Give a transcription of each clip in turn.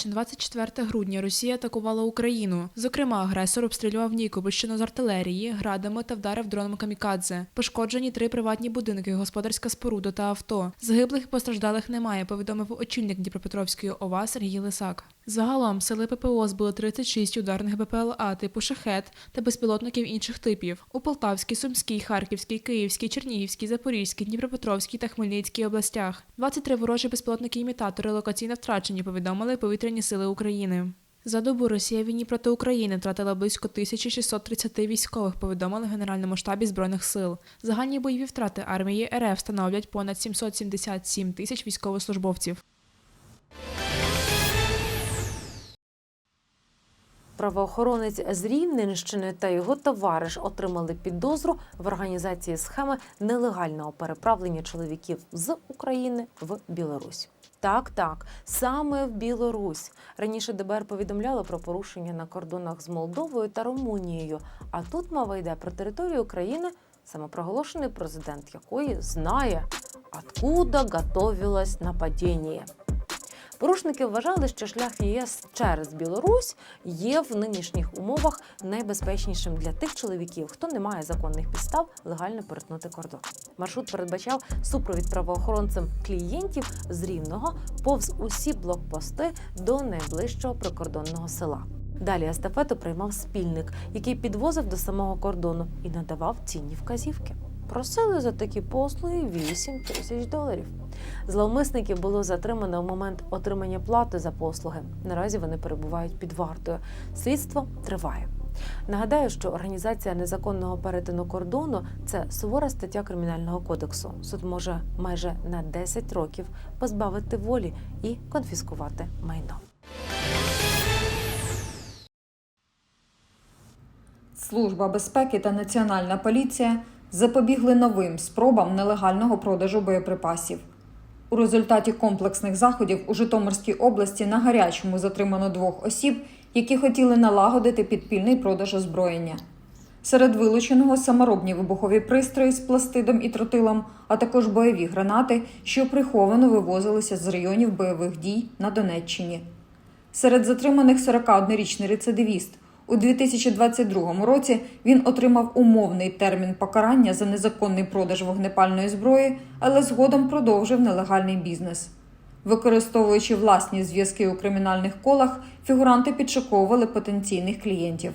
ніч на 24 грудня Росія атакувала Україну. Зокрема, агресор обстрілював Нікопольщину з артилерії, градами та вдарив дроном камікадзе. Пошкоджені три приватні будинки, господарська споруда та авто. Загиблих і постраждалих немає, повідомив очільник Дніпропетровської ОВА Сергій Лисак. Загалом сили ППО збили 36 ударних БПЛА типу шахет та безпілотників інших типів у Полтавській, Сумській, Харківській, Київській, Чернігівській, Запорізькій, Дніпропетровській та Хмельницькій областях. 23 ворожі безпілотники-імітатори локаційно втрачені, повідомили повітряні сили України. За добу Росія війні проти України втратила близько 1630 військових, повідомили Генеральному штабі Збройних сил. Загальні бойові втрати армії РФ становлять понад 777 тисяч військовослужбовців. Правоохоронець з Рівненщини та його товариш отримали підозру в організації схеми нелегального переправлення чоловіків з України в Білорусь. Так, так, саме в Білорусь. Раніше ДБР повідомляло про порушення на кордонах з Молдовою та Румунією. А тут мова йде про територію країни, самопроголошений президент якої знає, откуда готовилось нападіння. Порушники вважали, що шлях ЄС через Білорусь є в нинішніх умовах найбезпечнішим для тих чоловіків, хто не має законних підстав легально перетнути кордон. Маршрут передбачав супровід правоохоронцем клієнтів з рівного повз усі блокпости до найближчого прикордонного села. Далі естафету приймав спільник, який підвозив до самого кордону і надавав цінні вказівки. Просили за такі послуги 8 тисяч доларів. Зловмисників було затримано в момент отримання плати за послуги. Наразі вони перебувають під вартою. Слідство триває. Нагадаю, що організація незаконного перетину кордону це сувора стаття кримінального кодексу. Суд може майже на 10 років позбавити волі і конфіскувати майно. Служба безпеки та Національна поліція запобігли новим спробам нелегального продажу боєприпасів. У результаті комплексних заходів у Житомирській області на гарячому затримано двох осіб, які хотіли налагодити підпільний продаж озброєння. Серед вилученого саморобні вибухові пристрої з пластидом і тротилом, а також бойові гранати, що приховано вивозилися з районів бойових дій на Донеччині. Серед затриманих 41-річний рецидивіст. У 2022 році він отримав умовний термін покарання за незаконний продаж вогнепальної зброї, але згодом продовжив нелегальний бізнес. Використовуючи власні зв'язки у кримінальних колах, фігуранти підшуковували потенційних клієнтів.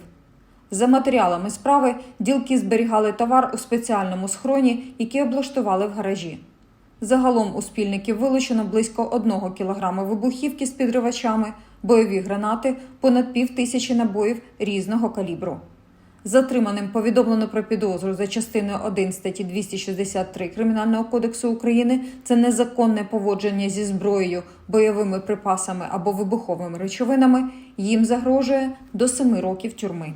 За матеріалами справи ділки зберігали товар у спеціальному схроні, який облаштували в гаражі. Загалом у спільників вилучено близько 1 кілограма вибухівки з підривачами, бойові гранати, понад пів тисячі набоїв різного калібру. Затриманим повідомлено про підозру за частиною 1 статті 263 Кримінального кодексу України це незаконне поводження зі зброєю, бойовими припасами або вибуховими речовинами. Їм загрожує до 7 років тюрми.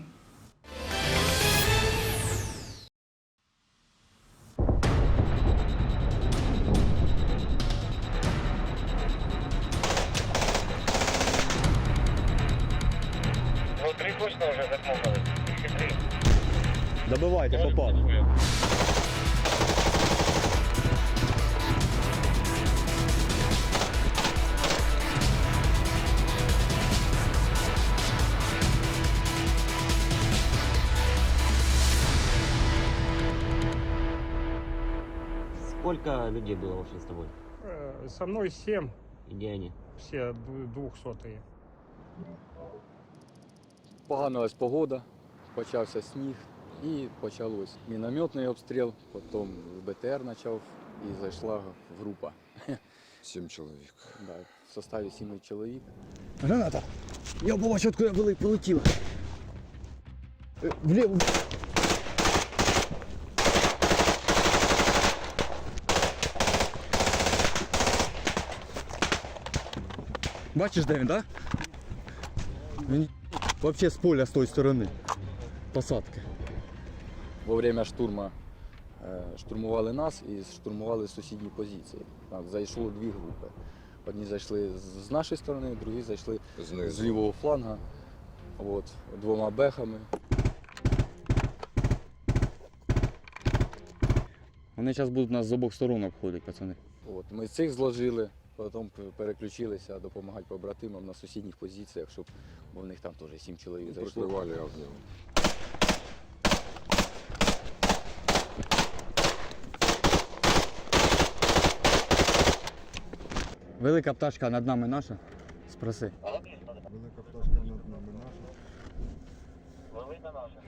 Добивайте, попав. Сколько людей было вообще с тобой? Е, Со мною сім, И где они? всі д- двохсотые. Поганилась погода, почався сніг і почалось мінометний обстріл, потім БТР почав і зайшла група. Сім чоловік. Да, в составі сіми чоловік. Граната! Я побачив, откуда вели- полетіла. Е, Вліво. Бачиш, де він, так? Він взагалі з поля з тої сторони. Посадки. Во время штурму е, штурмували нас і штурмували сусідні позиції. Так, зайшло дві групи. Одні зайшли з- нашої сторони, другі зайшли з лівого фланга. От, двома бехами. Вони зараз будуть нас з обох сторон обходити, пацани. От, ми цих зложили, потім переключилися допомагати побратимам на сусідніх позиціях, щоб бо в них там теж сім чоловік зайшло. Прикрывали огнем. Велика пташка над нами наша. Спроси. Велика пташка над нами наша. Велика наша.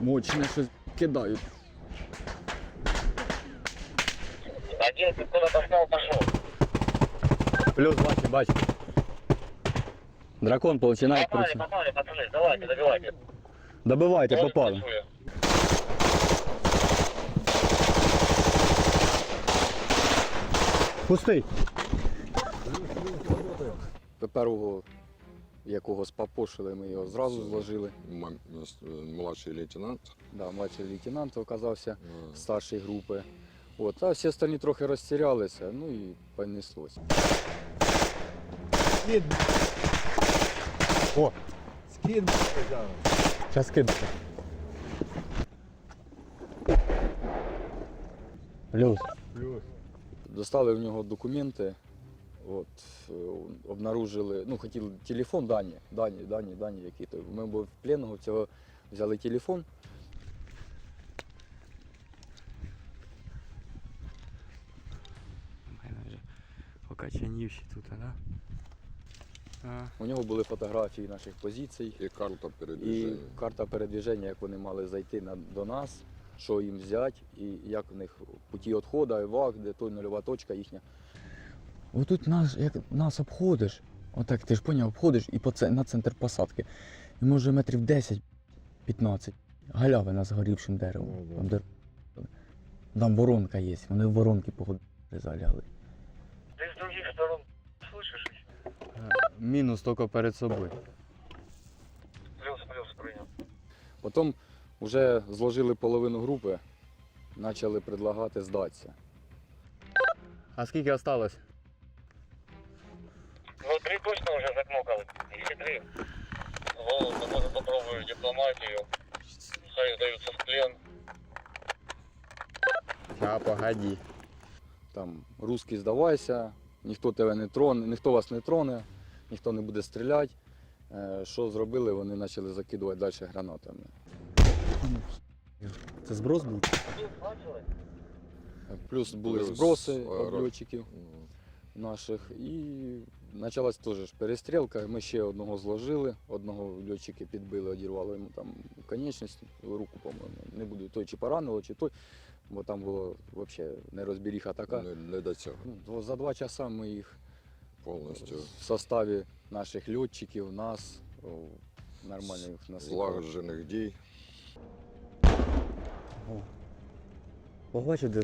Мощне щось кидають. Один ты куда пошел, пошел. Плюс бачу, бачу. Дракон починає Попали, попали, пацаны, давайте, добивайте. Добивайте, попали. Пустий. Першого, якого спапошили, ми його зразу зложили. М- э, Младший лейтенант. Да, младший лейтенант оказався э, старшої групи. От, а всі остальні трохи розтірялися, ну і понеслось. О! Зараз кидати. Плюс. Достали в нього документи, от, е, обнаружили, ну, хотіли телефон, дані, дані, дані, дані які то. Ми були в пленного цього взяли телефон. У мене вже окачанівші тут, да? А, У нього були фотографії наших позицій И карта і карта передвіження, як вони мали зайти на, до нас, що їм взяти, і як в них путі відходу, евак, де той нульова точка їхня. Отут нас, як нас обходиш, отак ти ж поняв, обходиш і по це, на центр посадки. І може метрів 10-15. Галявина з горівшим деревом. Ну. Там, де... Там воронка є, вони в воронки погоди заляли. Ты с других сторон слышишь? их? Мінус тільки перед собою. Плюс, плюс, принял. Потім вже зложили половину групи, почали предлагати здатися. А скільки осталось? Ну, три точно уже закмокали. Еще три. Волосы, может, попробую дипломатию. Хай сдаются в плен. А, погоді. Там русський здавайся, ніхто тебе не троне, ніхто вас не троне, ніхто не буде стріляти. Е, Що зробили, вони почали закидувати далі гранатами. Це зброс був? Е, Плюс були Плюс зброси аеро- льотчиків наших. І почалась теж ж перестрілка. Ми ще одного зложили, одного льотчики підбили, одірвали йому там конечність, руку, по-моєму. Не буду той чи поранило, чи той, бо там було взагалі нерозберіха така. Не, не до цього. Ну, то за два часа ми їх Повністю в составі наших льотчиків, нас о, нормально їх насипали. злагоджених дій. Побачив, де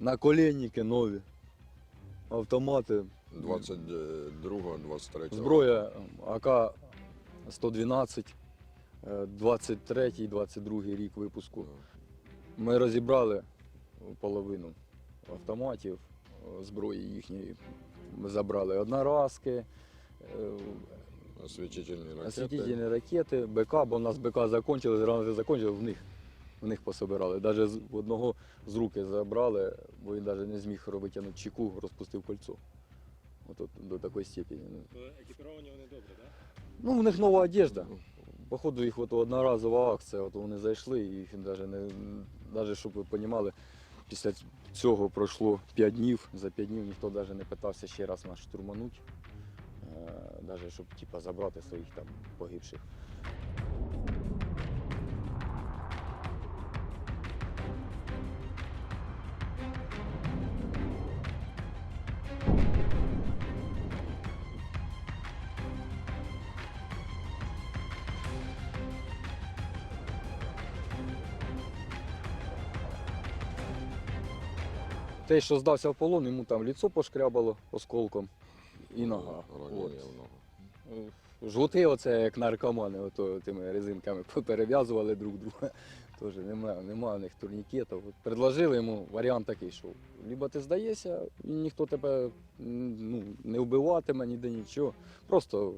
Наколенники нові, автомати, 22 23 зброя АК-112, 23 22 рік випуску. Ми розібрали половину автоматів, е, зброї їхньої. Ми забрали одноразки, е, Освітительні ракети. освітительні ракети, БК, бо в нас БК закончили, гранати закончили, в них, в них пособирали. Навіть одного з руки забрали, бо він навіть не зміг витягнути чеку, розпустив кольцо. От, до такої степені. ну. екіпіровані вони добре, так? Ну, в них нова одежда. Походу, їх от одноразова акція, от вони зайшли, і їх навіть не навіть, щоб ви розуміли, після цього пройшло 5 днів. За 5 днів ніхто навіть не питався ще раз нас штурмануть, навіть щоб типа, забрати своїх там погибших. Той, що здався в полон, йому там ліцо пошкрябало осколком і нога. От. Е, жгути, оце як наркомани, ото тими резинками перев'язували друг друга. Теж немає, немає у них турнікетів. Предложили йому варіант такий, що либо ти здаєшся, і ніхто тебе ну, не вбиватиме, ніде нічого. Просто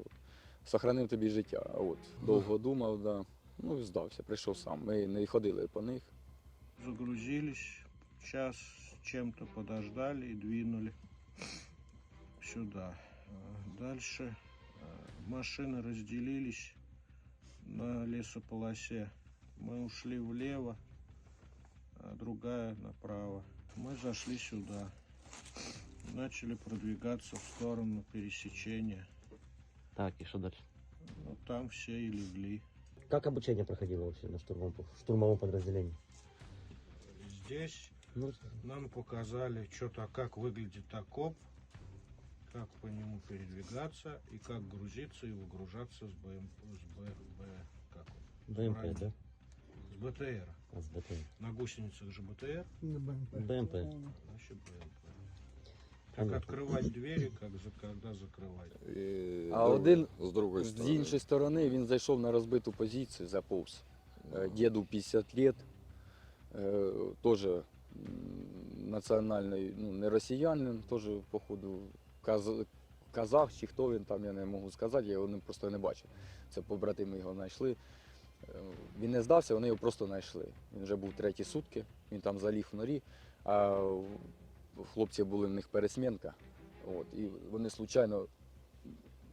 сохранив тобі життя. От довго думав, да. ну і здався, прийшов сам. Ми не ходили по них. Загрузились, час чем-то подождали и двинули сюда. Э, Дальше э, машины разделились на лесополосе. Мы ушли влево, а другая направо. Мы зашли сюда. Начали продвигаться в сторону пересечения. Так, и что дальше? Ну, там все и легли. Как обучение проходило вообще на штурмовом, в штурмовом подразделении? Здесь Нам показали что-то, как выглядит окоп, как по нему передвигаться и как грузиться и выгружаться с БМ, с Б, Б, как он? БМП, Правильно. да? С БТР. А, С БТР. На гусеницах же БТР, БМП. значит БМП. Как Понятно. открывать двери, как за, когда закрывать. І А друг- один з другої З сторони. іншої сторони він зайшов на розбиту позицію, заповз. Е, Діду 50 лет, е, теж м, Національний, ну не росіянин, теж, походу, каз- казах чи хто він там, я не можу сказати, я його просто не бачив. Це побратими його знайшли. Е, Він не здався, вони його просто знайшли. Він вже був треті сутки, він там заліг в норі, а в хлопців були в них пересмінка. От, і вони случайно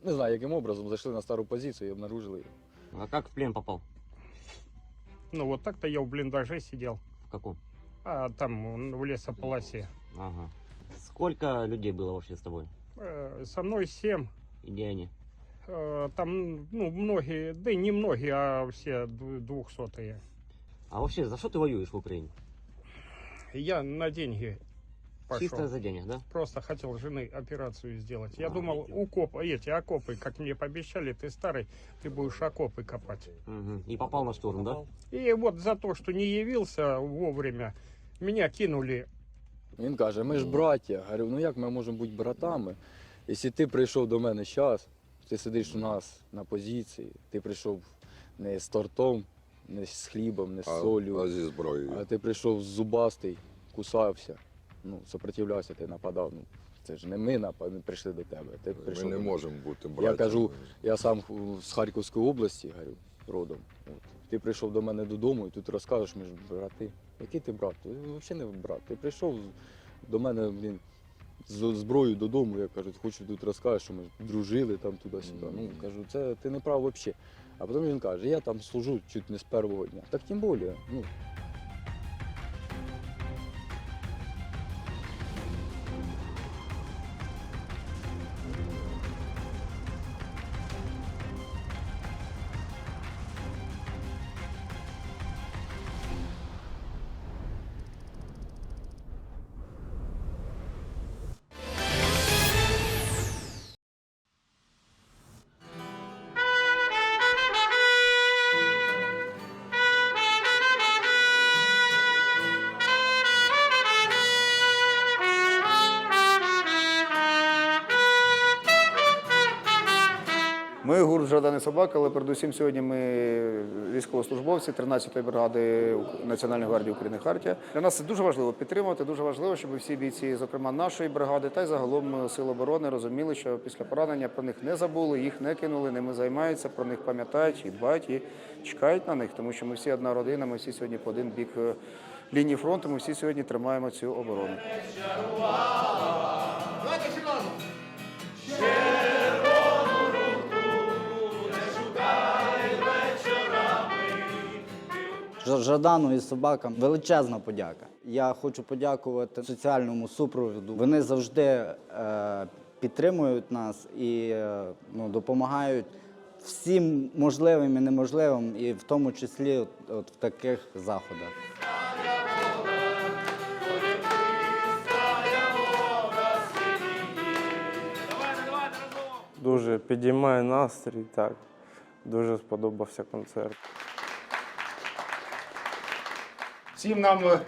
не знаю, яким образом зайшли на стару позицію і обнаружили його. А как в плен попал? Ну вот так-то я в блиндаже сидел, В каком? А там в лесополосе. Ага. Сколько людей было вообще с тобой? Э, Со мной семь. И где они? Э, Там, ну, многие, да и не многие, а все двухсотые. А вообще, за что ты воюешь в Украине? Я на деньги Чисто пошел. за денег, да? Просто хотел жены операцию сделать. Я А, думал, укоп, эти окопы, как мне пообещали, ты старый, ты будешь окопы копать. Мгм. И попал на штурм, да? И вот за то, что не явился вовремя, меня кинули Він каже, ми ж браття. Говорю, ну як ми можемо бути братами? Якщо ти прийшов до мене зараз, ти сидиш у нас на позиції, ти прийшов не з тортом, не з хлібом, не з А, солью, а зі зброєю. а ти прийшов зубастий, кусався, ну, сопротивлявся, ти нападав. Ну, це ж не ми напад, ми прийшли до тебе. Ти Ми прийшов не до мене. можемо бути братями. кажу, Я сам ху- з Харківської області, говорю, родом. От. Ти прийшов до мене додому і тут розказуєш, ми ж брати. Який ти брат? Ти взагалі не брат. Ти прийшов до мене блін, з зброєю додому, я кажу, хочу тут розкажеш, що ми дружили там туди-сюди. Ну, кажу, це ти не прав взагалі. А потім він каже, я там служу чуть не з першого дня. Так тим більше, ну, Ми гурт Жадани собаки, але передусім сьогодні ми військовослужбовці 13-ї бригади Національної гвардії України Хартія. Для нас це дуже важливо підтримувати. Дуже важливо, щоб всі бійці, зокрема нашої бригади, та й загалом сил оборони, розуміли, що після поранення про них не забули, їх не кинули, ними займаються, про них пам'ятають і дбають і чекають на них, тому що ми всі одна родина, ми всі сьогодні по один бік е, лінії фронту. Ми всі сьогодні тримаємо цю оборону. Жадану і собакам величезна подяка. Я хочу подякувати соціальному супроводу. Вони завжди е, підтримують нас і е, ну, допомагають всім можливим і неможливим, і в тому числі от, от в таких заходах. Дуже підіймає настрій, так. Дуже сподобався концерт. Всім нам е,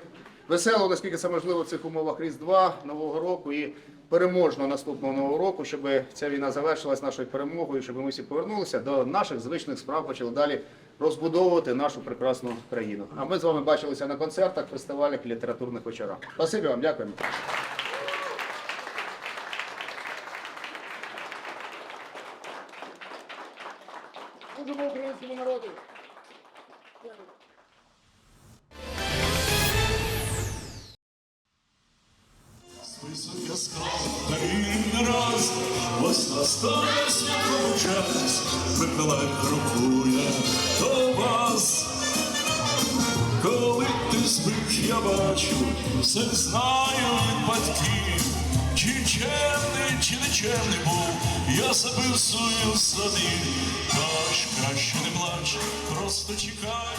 весело, наскільки це можливо в цих умовах Різдва, Нового року і переможно наступного нового року, щоб ця війна завершилась нашою перемогою, щоб ми всі повернулися до наших звичних справ, почали далі розбудовувати нашу прекрасну країну. А ми з вами бачилися на концертах, фестивалях і літературних вечорах. Спасибі вам, дякуємо. Раз, ось настане святковий час, Миколай крокує до вас. Коли ти спиш, я бачу, все знають батьки, чи чемний, чи нечемний був, я забив свою сади. Тож краще не плач, просто чекай,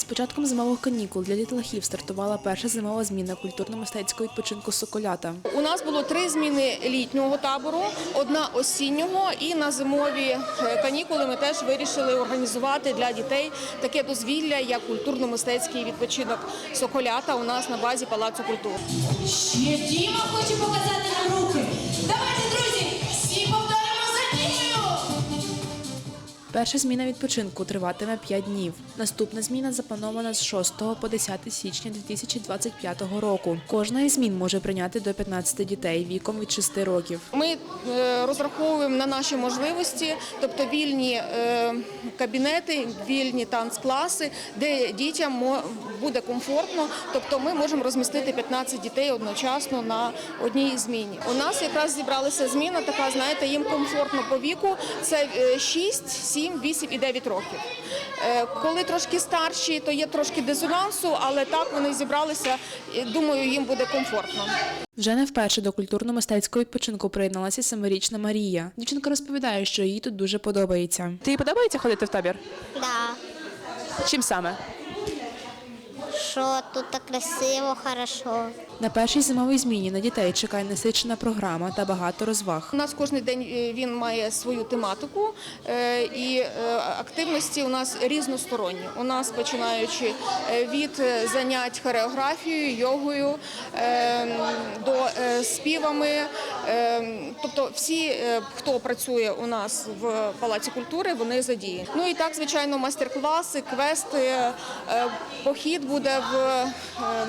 Із початком зимових канікул для дітлахів стартувала перша зимова зміна культурно-мистецького відпочинку Соколята. У нас було три зміни літнього табору, одна осіннього, і на зимові е, канікули ми теж вирішили організувати для дітей таке дозвілля, як культурно-мистецький відпочинок Соколята у нас на базі Палацу культури. Ще Діма хоче показати нам руки. Перша зміна відпочинку триватиме 5 днів. Наступна зміна запланована з 6 по 10 січня 2025 року. Кожна із змін може прийняти до 15 дітей віком від 6 років. Ми е, розраховуємо на наші можливості, тобто вільні е, кабінети, вільні танцкласи, де дітям буде комфортно. Тобто ми можемо розмістити 15 дітей одночасно на одній зміні. У нас якраз зібралася зміна, така знаєте, їм комфортно по віку. Це е, 6, 7, 8 і 9 років. Е, Коли трошки старші, то є трошки дисонансу, але так вони зібралися. Думаю, їм буде комфортно. Вже не вперше до культурно-мистецького відпочинку приєдналася семирічна Марія. Дівчинка розповідає, що їй тут дуже подобається. Тобі подобається ходити в табір? Да, Чим саме? що тут так красиво, хорошо. На першій зимовій зміні на дітей чекає насичена програма та багато розваг. У нас кожен день е, він має свою тематику, е, і е, активності у нас різносторонні. У нас починаючи від занять хореографією, йогою до співами. Тобто всі, хто працює у нас в Палаці культури, вони задіяні. Ну і так, звичайно, майстер-класи, квести, похід буде в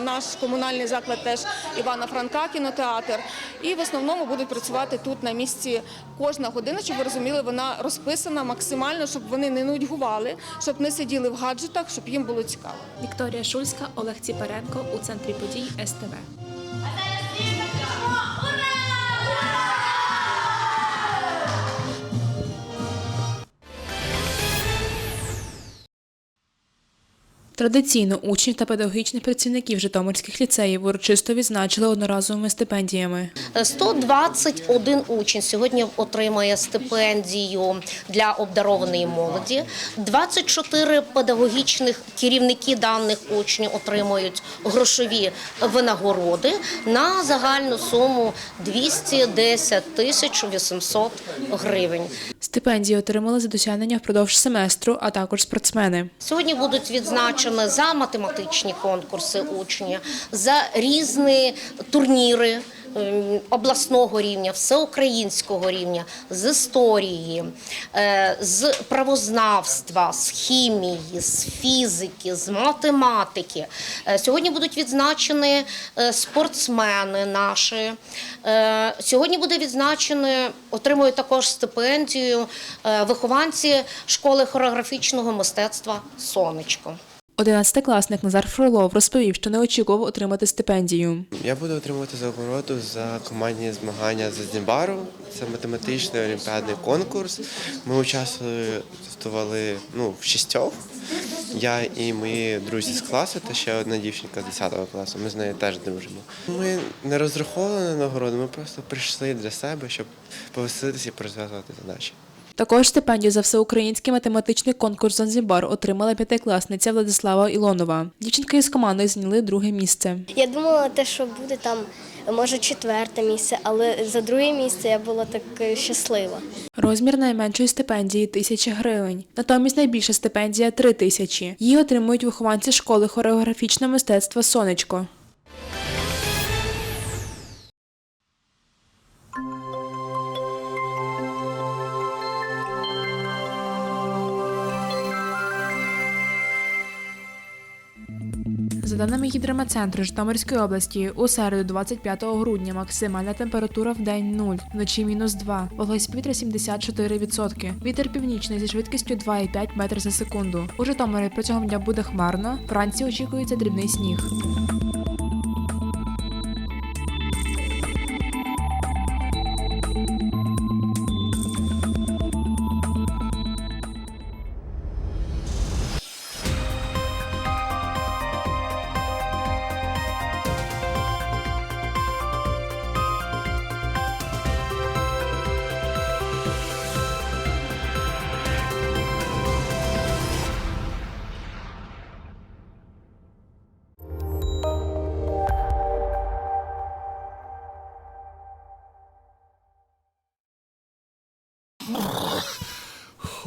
наш комунальний заклад теж Івана Франка, кінотеатр. І в основному будуть працювати тут на місці кожна година, щоб ви розуміли, вона розписана максимально, щоб вони не нудьгували, щоб не сиділи в гаджетах, щоб їм було цікаво. Вікторія Шульська, Олег Ціпаренко у центрі подій СТВ. Традиційно учнів та педагогічних працівників житомирських ліцеїв урочисто відзначили одноразовими стипендіями. 121 учень сьогодні отримає стипендію для обдарованої молоді. 24 педагогічних керівники даних учнів отримують грошові винагороди на загальну суму 210 тисяч 800 гривень. Стипендії отримали за досягнення впродовж семестру, а також спортсмени. Сьогодні будуть відзначені за математичні конкурси учні, за різні турніри. ем, Обласного рівня, всеукраїнського рівня, з історії, е, з правознавства, з хімії, з фізики, з математики. Е, Сьогодні будуть відзначені е, спортсмени наші. Сьогодні буде відзначені, отримують також стипендію вихованці школи хореографічного мистецтва Сонечко. Одинадцятикласник Назар Фролов розповів, що не очікував отримати стипендію. Я буду отримувати нагороду за командні змагання з Днібару. Це математичний олімпіадний конкурс. Ми участвували ну, в шістьох. Я і мої друзі з класу, та ще одна дівчинка з 10 класу. Ми з нею теж дружимо. Ми не розраховували на нагороду, ми просто прийшли для себе, щоб повеселитися і розв'язувати задачі. Також стипендію за всеукраїнський математичний конкурс Занзібар отримала п'ятикласниця Владислава Ілонова. Дівчинки із командою зайняли друге місце. Я думала, те, що буде там, може, четверте місце, але за друге місце я була так е, щаслива. Розмір найменшої стипендії тисяча гривень. Натомість найбільша стипендія три тисячі. Її отримують вихованці школи хореографічного мистецтва Сонечко. За даними гідрометцентру Житомирської області, у середу 25 грудня максимальна температура в день 0, вночі мінус 2, вологість повітря 74%. Вітер північний зі швидкістю 2,5 метр за секунду. У Житомирі протягом дня буде хмарно, вранці очікується дрібний сніг.